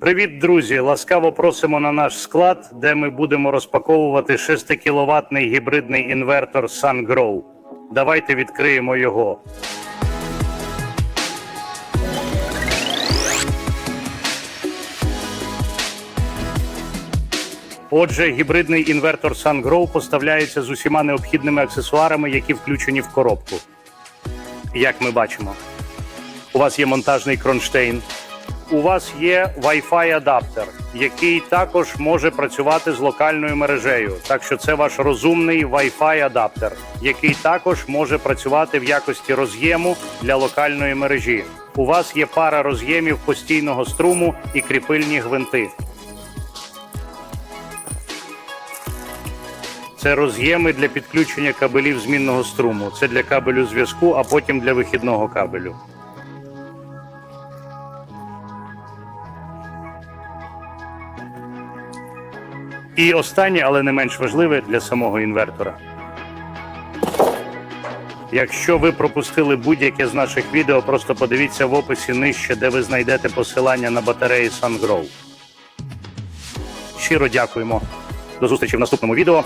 Привіт, друзі! Ласкаво просимо на наш склад, де ми будемо розпаковувати 6 кіловатний гібридний інвертор SunGrow. Давайте відкриємо його. Отже, гібридний інвертор SunGrow поставляється з усіма необхідними аксесуарами, які включені в коробку. Як ми бачимо, у вас є монтажний кронштейн, у вас є Wi-Fi адаптер, який також може працювати з локальною мережею. Так що це ваш розумний Wi-Fi адаптер, який також може працювати в якості роз'єму для локальної мережі. У вас є пара роз'ємів постійного струму і кріпильні гвинти. Це роз'єми для підключення кабелів змінного струму. Це для кабелю зв'язку, а потім для вихідного кабелю. І останнє, але не менш важливе для самого інвертора. Якщо ви пропустили будь-яке з наших відео, просто подивіться в описі нижче, де ви знайдете посилання на батареї SunGrow. Щиро дякуємо. До зустрічі в наступному відео.